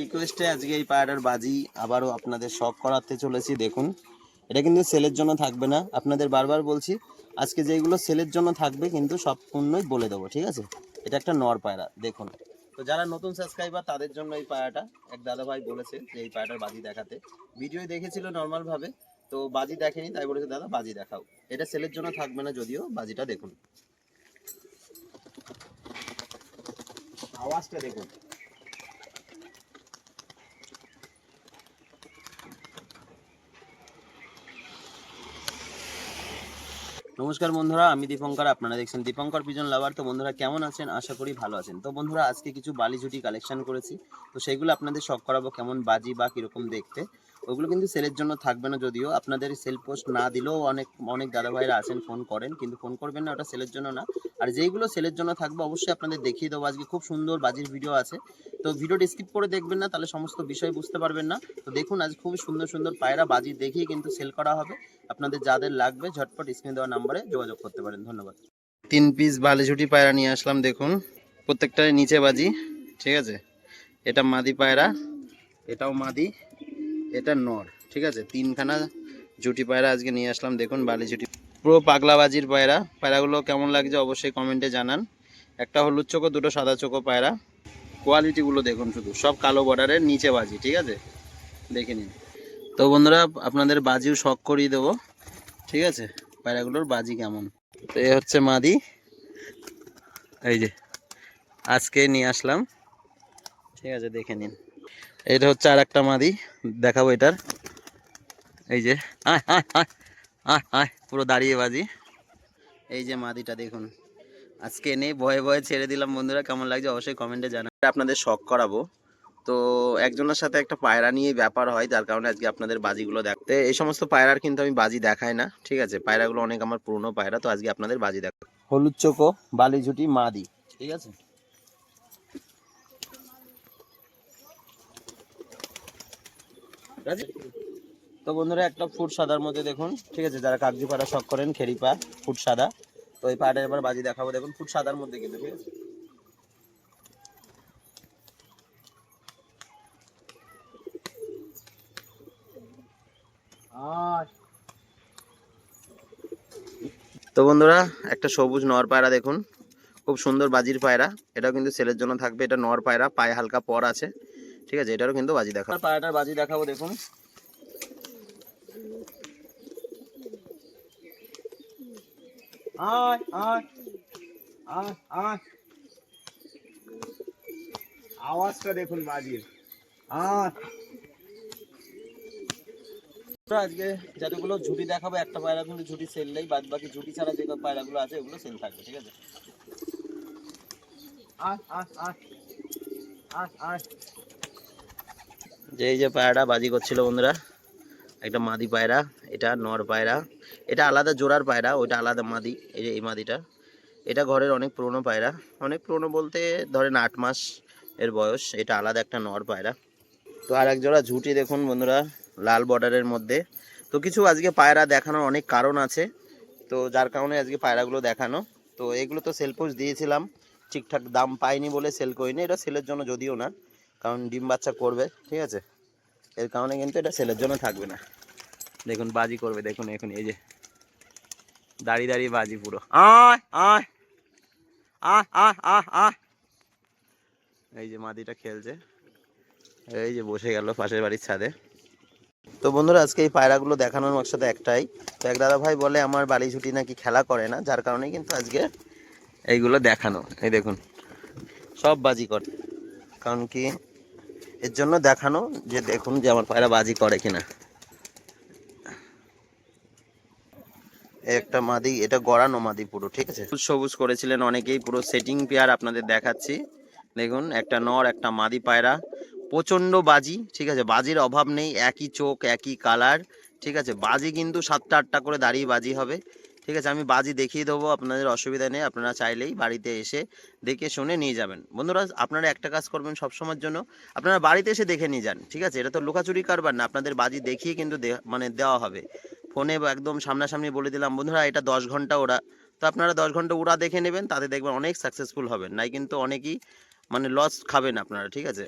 রিকোয়েস্টে আজকে এই পায়রার বাজি আবারও আপনাদের শখ করাতে চলেছি, দেখুন। এটা কিন্তু সেলের জন্য থাকবে না। আপনাদের বারবার বলছি, আজকে যেগুলো সেলের জন্য থাকবে কিন্তু সম্পূর্ণই বলে দেবো, ঠিক আছে? এটা একটা নর পায়রা, দেখুন। তো যারা নতুন সাবস্ক্রাইবার তাদের জন্য এই পায়রাটা, এক দাদা ভাই বলেছে যে এই পায়রাটার বাজি দেখাতে। ভিডিও দেখেছিল নর্মাল ভাবে তো বাজি দেখেনি, তাই বলেছে, দাদা, বাজি দেখাও। এটা সেলের জন্য থাকবে না যদিও, বাজিটা দেখুন। আওয়াজটা দেখুন। নমস্কার বন্ধুরা, আমি দীপঙ্কর, আপনারা দেখছেন দীপঙ্কর পিজন লাভার তো বন্ধুরা, কেমন আছেন? আশা করি ভালো আছেন। তো বন্ধুরা, আজকে কিছু বালি ঝুটি কালেকশন করেছি। তো সেগুলো আপনাদের শখ করাবো, কেমন বাজি বা কীরকম দেখতে। ওগুলো কিন্তু সেলের জন্য থাকবে না যদিও। আপনাদের সেল পোস্ট না দিলেও অনেক অনেক দাদা ভাইরা আছেন ফোন করেন, কিন্তু ফোন করবেন না, ওটা সেলের জন্য না। আর যেইগুলো সেলের জন্য থাকবে, অবশ্যই আপনাদের দেখিয়ে দেবো। আজকে খুব সুন্দর বাজির ভিডিও আছে। তো ভিডিওটি স্কিপ করে দেখবেন না, তাহলে সমস্ত বিষয় বুঝতে পারবেন না। তো দেখুন, আজ খুব সুন্দর সুন্দর পায়রা বাজি দেখিয়ে কিন্তু সেল করা হবে। আপনাদের যাদের লাগবে, ঝটপট স্ক্রিনে দেওয়া নাম্বারে যোগাযোগ করতে পারেন। ধন্যবাদ। তিন পিস বালিঝুটি পায়রা নিয়ে আসলাম, দেখুন। প্রত্যেকটার নিচে বাজি, ঠিক আছে? এটা মাদি পায়রা, এটাও মাদি। এটা নর, ঠিক আছে? তিনখানা জুটি পায়রা আজকে নিয়ে আসলাম। দেখুন, বালি জুটি। পুরো পাগলা বাজির পায়রা। পায়রাগুলো কেমন লাগছে অবশ্যই কমেন্টে জানান। একটা হলুদ চোখো, দুটো সাদা চোখো পায়রা। কোয়ালিটিগুলো দেখুন শুধু। সব কালো বর্ডারের নিচে বাজি, ঠিক আছে? দেখে নিন। তো বন্ধুরা, আপনাদের বাজিও শখ করিয়ে দেবো। ঠিক আছে? পায়রাগুলোর বাজি কেমন? তো এ হচ্ছে মাদি। এই যে, আজকে নিয়ে আসলাম। ঠিক আছে, দেখে নিন। এটা হচ্ছে আর একটা মাদি, দেখাবো এটার। এই যে আয় আয় পুরো দাঁড়িয়ে বাজি। এই যে মাদিটা দেখুন, আজকে এনে ভয়ে ভয়ে ছেড়ে দিলাম। বন্ধুরা, কেমন লাগছে অবশ্যই কমেন্টে জানান আপনাদের শখ করাবো। তো একজনের সাথে একটা পায়রা নিয়ে ব্যাপার হয়, যার কারণে আজকে আপনাদের বাজিগুলো দেখতে। এই সমস্ত পায়রার কিন্তু আমি বাজি দেখাই না, ঠিক আছে? পায়রাগুলো অনেক আমার পুরনো পায়রা, তো আজকে আপনাদের বাজি দেখ হলুদ চোখো বালি ঝুটি মাদি, ঠিক আছে? ঠিক আছে? তো বন্ধুরা, একটা ফুট সাদার মধ্যে দেখুন। ঠিক আছে, যারা কাগজি পাড়া শখ করেন, খেরি পা, ফুট সাদা। তো এই পাড়াটা এবার বাজি দেখাবো। দেখুন, ফুট সাদার মধ্যে কিন্তু, ঠিক আছে? তো বন্ধুরা, একটা সবুজ নর পায়রা দেখুন। খুব সুন্দর বাজির পায়রা। এটাও কিন্তু সেলের জন্য থাকবে। এটা নর পায়রা, পায়ে হালকা পর আছে। ঠিক আছে, এটারও কিন্তু বাজি দেখাবো। পায়রাটার বাজি দেখাবো, দেখুন। আজকে যতগুলো ঝুটি দেখাবো, একটা পায়রা কিন্তু ঝুটি সেল নেই বাদ বাকি ঝুটি ছাড়া যে পায়রাগুলো আছে ওগুলো সেল থাকবে, ঠিক আছে? আয় আয়। যে এই যে পায়রাটা বাজি করছিল বন্ধুরা, একটা মাদি পায়রা, এটা নর পায়রা। এটা আলাদা জোড়ার পায়রা, ওইটা আলাদা মাদি, এই যে এই মাদিটা। এটা ঘরের অনেক পুরনো পায়রা। অনেক পুরনো বলতে ধরেন আট মাস এর বয়স, এটা আলাদা একটা নর পায়রা। তো আর এক জোড়া ঝুটি দেখুন বন্ধুরা, লাল বর্ডারের মধ্যে। তো কিছু আজকে পায়রা দেখানোর অনেক কারণ আছে। তো যার কারণে আজকে পায়রাগুলো দেখানো। তো এগুলো তো সেল দিয়েছিলাম, ঠিকঠাক দাম পাইনি বলে সেল করিনি, এটা সেলের জন্য যদিও না। কারণ ডিম বাচ্চা করবে, ঠিক আছে? এর কারণে কিন্তু এটা সেলের জন্য থাকবে না। দেখুন, বাজি করবে, দেখুন এখন এই যে। দাঁড়িয়ে দাঁড়িয়ে বাজি পুরো। আয় আয় আয় আয় আয় আয়। এই যে মাদিটা খেলছে। এই যে বসে গেল পাশের বাড়ির ছাদে। তো বন্ধুরা, আজকে এই পায়রাগুলো দেখানোর মকসাদে একটাই। তো এক দাদা ভাই বলে, আমার বাড়ি ছুটি নাকি খেলা করে না? যার কারণে কিন্তু আজকে এইগুলো দেখানো। এই দেখুন, সব বাজি করে। কারণ কি এর জন্য দেখানো যে দেখুন যে আমার পায়রা বাজি করে কিনা। একটা মাদি, এটা গড়ানো মাদি পুরো, ঠিক আছে? সবুজ করেছিলেন অনেকেই, পুরো সেটিং পেয়ার আপনাদের দেখাচ্ছি। দেখুন, একটা নর, একটা মাদি পায়রা, প্রচণ্ড বাজি, ঠিক আছে? বাজির অভাব নেই, একই চোখ, একই কালার ঠিক আছে? বাজি কিন্তু সাতটা আটটা করে দাঁড়িয়ে বাজি হবে। ঠিক আছে, আমি বাজি দেখিয়ে দেবো, আপনাদের অসুবিধা নেই, আপনারা চাইলেই বাড়িতে এসে দেখে শুনে নিয়ে যাবেন। বন্ধুরা, আপনারা একটা কাজ করবেন সবসময়ের জন্য, আপনারা বাড়িতে এসে দেখে নিয়ে যান, ঠিক আছে? এটা তো লুকাচুরি কারবার না, আপনাদের বাজি দেখিয়ে কিন্তু মানে দেওয়া হবে। ফোনে একদম সামনাসামনি বলে দিলাম, বন্ধুরা, এটা দশ ঘণ্টা ওরা তো আপনারা দশ ঘণ্টা ওরা দেখে নেবেন, তাতে দেখবেন অনেক সাকসেসফুল হবেন, নাই কিন্তু অনেকেই মানে লস খাবেন আপনারা, ঠিক আছে?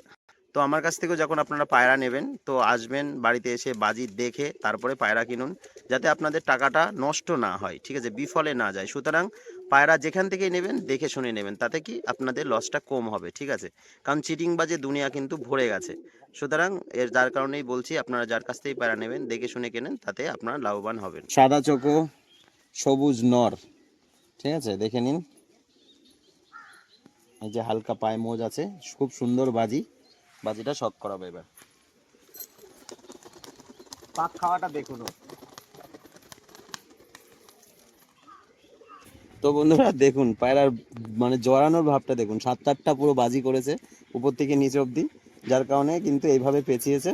তো আমার কাছ থেকেও যখন আপনারা পায়রা নেবেন, তো আসবেন বাড়িতে এসে বাজি দেখে তারপরে পায়রা কিনুন, যাতে আপনাদের টাকাটা নষ্ট না হয়, ঠিক আছে? বিফলে না যায়। সুতরাং পায়রা যেখান থেকেই নেবেন, দেখে শুনে নেবেন, তাতে কি আপনাদের লসটা কম হবে, ঠিক আছে? কারণ চিটিং বাজে দুনিয়া কিন্তু ভরে গেছে। সুতরাং এর, যার কারণেই বলছি, আপনারা যার কাছ থেকেই পায়রা নেবেন, দেখে শুনে কেনেন, তাতে আপনারা লাভবান হবেন। সাদা চোখো, সবুজ নর, ঠিক আছে? দেখে নিন। এই যে হালকা পায়ে মোজ আছে, খুব সুন্দর বাজি। বাজিটা শখ করাবো এবার। পাক খাওয়াটা দেখুন। তো বন্ধুরা, দেখুন, পায়রার মানে জড়ানোর ভাবটা দেখুন। সাত আটটা পুরো বাজি করেছে উপর থেকে নিচে অবধি, যার কারণে কিন্তু এইভাবে পেঁচিয়েছে।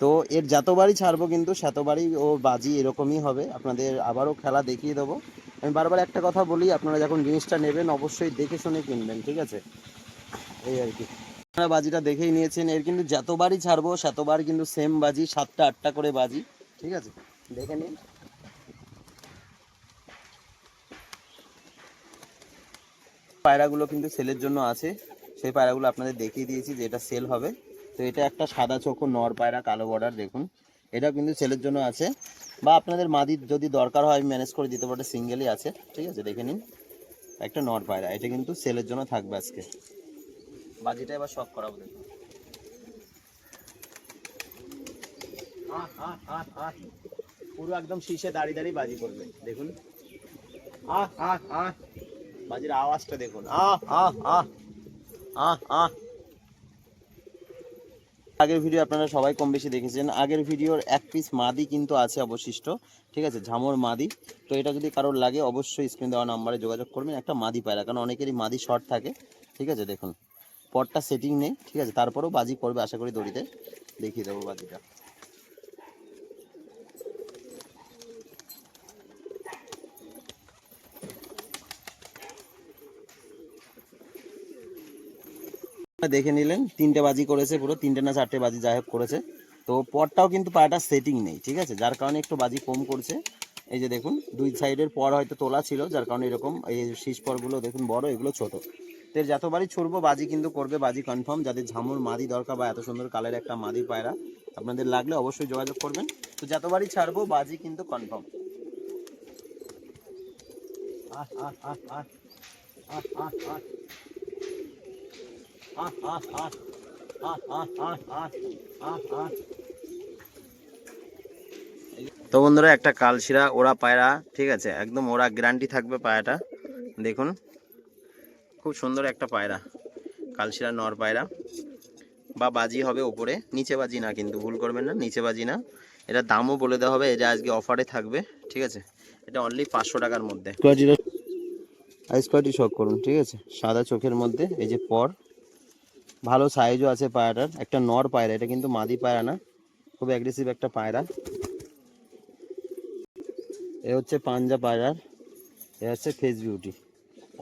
তো এর যতবারই ছাড়বো কিন্তু শতবারই ও বাজি এরকমই হবে। আপনাদের আবারও খেলা দেখিয়ে দেবো। আমি বারবার একটা কথা বলি, আপনারা যখন জিনিসটা নেবেন, অবশ্যই দেখে শুনে কিনবেন, ঠিক আছে? এই আর কি। আপনারা বাজিটা দেখেই নিয়েছেন। এর কিন্তু যতবারই ছাড়বো, শতবার কিন্তু সেম বাজি, সাতটা, আটটা করে বাজি। ঠিক আছে? দেখে নিন। পায়রাগুলো কিন্তু সেলের জন্য আছে। সেই পায়রাগুলো আপনাদের দেখিয়ে দিয়েছি যে এটা সেল হবে। তো এটা একটা সাদা চোখো নর পায়রা, কালো বর্ডার দেখুন। এটা কিন্তু সেলের জন্য আছে। বা আপনাদের মাদির যদি দরকার হয় ম্যানেজ করে দিতে পারব সিঙ্গেলই আছে। ঠিক আছে? দেখে নিন। একটা নর পায়রা, এটা কিন্তু সেলের জন্য থাকবে আজকে। বাজিটা এবার শখ করাবো দেখুন। পুরো একদম শীষে দাঁড়িয়ে দাঁড়িয়ে বাজি করবে, দেখুন। আহ আহ বাজির আওয়াজটা দেখুন। আগের ভিডিও আপনারা সবাই কম বেশি দেখেছেন। আগের ভিডিওর এক পিস মাদি কিন্তু আছে অবশিষ্ট, ঠিক আছে? ঝামর মাদি। তো এটা যদি কারোর লাগে, অবশ্যই স্ক্রিন দেওয়া নাম্বারে যোগাযোগ করবেন। একটা মাদি পায়রা, কারণ অনেকেরই মাদি শর্ট থাকে, ঠিক আছে? দেখুন। পটটা সেটিং নেই, ঠিক আছে? তারপরেও বাজি করবে আশা করি দড়িতে। দেখিয়ে দেবো বাজিটা। দেখে নিলেন, তিনটে বাজি করেছে পুরো, তিনটে না চারটে বাজি যাই হোক করেছে। তো পরটাও কিন্তু পাটা সেটিং নেই, ঠিক আছে? যার কারণে একটু বাজি কম করছে। এই যে দেখুন, দুই সাইডের পর হয়তো তোলা ছিল, যার কারণে এরকম এই শীষ পরগুলো দেখুন বড়, এগুলো ছোট। তে যতবারই ছড়বো, বাজি কিন্তু করবে, বাজি কনফার্ম যাদের ঝামুর মাদি দরকার বা এত সুন্দর কালের একটা মাদি পায়রা, আপনাদের লাগলে অবশ্যই যোগাযোগ করবেন। তো যতবারই ছাড়বো, বাজি কিন্তু কনফার্ম তো বন্ধুরা, একটা কালশিরা ওরা পায়রা, ঠিক আছে? একদম ওরা গ্যারান্টি থাকবে পায়রাটা। দেখুন। খুব সুন্দর একটা পায়রা। কালশিরা নর পায়রা। বা বাজি হবে ওপরে। নিচে বাজি না কিন্তু, ভুল করবেন না, নিচে বাজি না। এটা দামও বলে দেওয়া হবে, এটা আজকে অফারে থাকবে, ঠিক আছে? এটা অনলি পাঁচশো টাকার মধ্যে। আইস কোয়ালিটি শখ করুন, ঠিক আছে? সাদা চোখের মধ্যে, এই যে পর। ভালো সাইজও আছে পায়রাটার। একটা নর পায়রা, এটা কিন্তু মাদি পায়রা না। খুব অ্যাগ্রেসিভ একটা পায়রা। এ হচ্ছে পাঞ্জা পায়রার। এ হচ্ছে ফেস বিউটি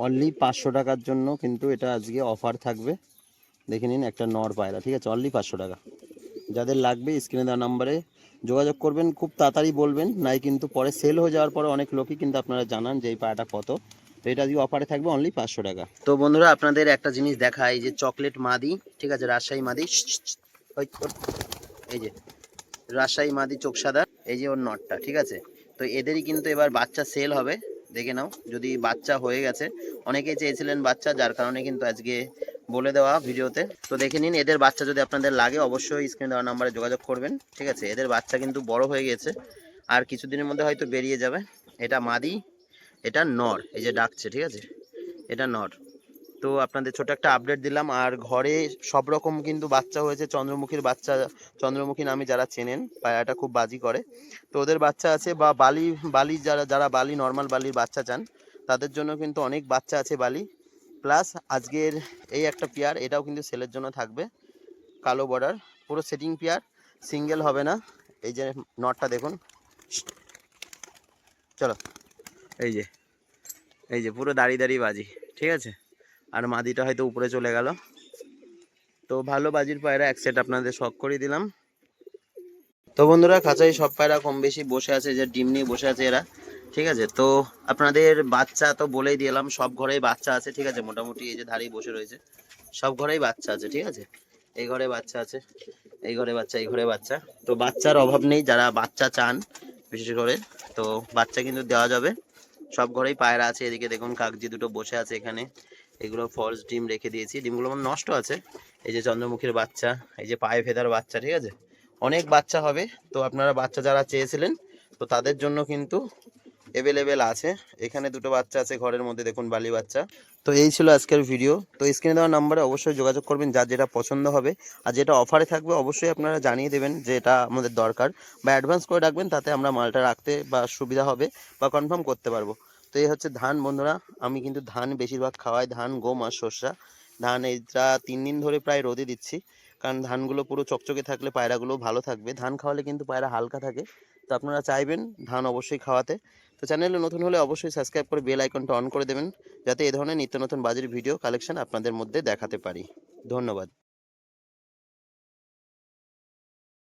অনলি পাঁচশো টাকার জন্য কিন্তু এটা আজকে অফার থাকবে। দেখে নিন একটা নর পায়রা, ঠিক আছে? অনলি পাঁচশো টাকা। যাদের লাগবে স্ক্রিনে দেওয়া নাম্বারে যোগাযোগ করবেন, খুব তাড়াতাড়ি বলবেন। নাই কিন্তু পরে সেল হয়ে যাওয়ার পরে অনেক লোকই কিন্তু আপনারা জানান যে এই পায়রাটা কত। তো এটা আজকে অফারে থাকবে অনলি পাঁচশো টাকা। তো বন্ধুরা, আপনাদের একটা জিনিস দেখাই, যে চকলেট মাদি, ঠিক আছে? রাজশাহী মাদি এই যে, রাজশাহী মাদি চোখ সাদা এই যে ওর নটটা, ঠিক আছে? তো এদেরই কিন্তু এবার বাচ্চা সেল হবে। দেখে নাও, যদি বাচ্চা হয়ে গেছে, অনেকেই চেয়েছিলেন বাচ্চা, যার কারণে কিন্তু আজকে বলে দেওয়া ভিডিওতে। তো দেখে নিন, এদের বাচ্চা যদি আপনাদের লাগে, অবশ্যই স্ক্রিন দেওয়ার নাম্বারে যোগাযোগ করবেন, ঠিক আছে? এদের বাচ্চা কিন্তু বড় হয়ে গেছে, আর কিছুদিনের মধ্যে হয়তো বেরিয়ে যাবে। এটা মাদি, এটা নর, এই যে ডাকছে, ঠিক আছে? এটা নর। তো আপনাদের ছোট একটা আপডেট দিলাম। আর ঘরে সব রকম কিন্তু বাচ্চা হয়েছে, চন্দ্রমুখীর বাচ্চা, চন্দ্রমুখী নামে যারা চেনেন পায়রাটা খুব বাজি করে। তো ওদের বাচ্চা আছে বা বালি বালি যারা যারা বালি নর্মাল বালির বাচ্চা চান, তাদের জন্য কিন্তু অনেক বাচ্চা আছে বালি। প্লাস আজকের এই একটা পেয়ার এটাও কিন্তু সেলের জন্য থাকবে, কালো বর্ডার পুরো সেটিং পেয়ার সিঙ্গেল হবে না। এই যে নটটা দেখুন। চলো। এই যে এই যে পুরো দাঁড়িয়ে দাঁড়িয়ে বাজি, ঠিক আছে? আর মাদিটা হয়তো উপরে চলে গেল। তো ভালো বাজির পায়রা এক সেট আপনাদের শখ করে দিলাম। তো বন্ধুরা, খাঁচায় সব পায়রা কম বেশি বসে আছে, যে ডিম নিয়ে বসে আছে এরা, ঠিক আছে? তো আপনাদের বাচ্চা তো বলেই দিলাম, সব ঘরেই বাচ্চা আছে, ঠিক আছে? মোটামুটি এই যে ধারেই বসে রয়েছে। সব ঘরেই বাচ্চা আছে, ঠিক আছে? এই ঘরে বাচ্চা আছে, এই ঘরে বাচ্চা, এই ঘরে বাচ্চা। তো বাচ্চার অভাব নেই, যারা বাচ্চা চান, বিশেষ করে, তো বাচ্চা কিন্তু দেওয়া যাবে। সব ঘরেই পায়রা আছে, এদিকে দেখুন কাকজি দুটো বসে আছে এখানে। এগুলো ফলস ডিম রেখে দিয়েছি। ডিমগুলো আমার নষ্ট আছে। এই যে চন্দ্রমুখীর বাচ্চা, এই যে পায়ে ফেদার বাচ্চা, ঠিক আছে? অনেক বাচ্চা হবে। তো আপনারা বাচ্চা যারা চেয়েছিলেন, তো তাদের জন্য কিন্তু অ্যাভেলেবেল আছে। এখানে দুটো বাচ্চা আছে ঘরের মধ্যে, দেখুন বালি বাচ্চা। তো এই ছিল আজকের ভিডিও তো স্ক্রিনে দেওয়া নাম্বারে অবশ্যই যোগাযোগ করবেন, যার যেটা পছন্দ হবে। আর যেটা অফারে থাকবে, অবশ্যই আপনারা জানিয়ে দেবেন যে এটা আমাদের দরকার। বা অ্যাডভান্স করে রাখবেন, তাতে আমরা মালটা রাখতে বা সুবিধা হবে বা কনফার্ম করতে পারব। তো এই হচ্ছে ধান বন্ধুরা। আমি কিন্তু ধান বেশিরভাগ খাওয়াই, ধান, গম আর শস্যা ধান এইটা তিন দিন ধরে প্রায় রোদে দিচ্ছি, কারণ ধানগুলো পুরো চকচকে থাকলে পায়রাগুলো ভালো থাকবে। ধান খাওয়ালে কিন্তু পায়রা হালকা থাকে। তো আপনারা চাইবেন ধান অবশ্যই খাওয়াতে। তো চ্যানেলে নতুন হলে অবশ্যই সাবস্ক্রাইব করে বেল আইকনটা অন করে দেবেন, যাতে এই ধরনের নিত্য নতুন বাজির ভিডিও কালেকশন আপনাদের মধ্যে দেখাতে পারি। ধন্যবাদ।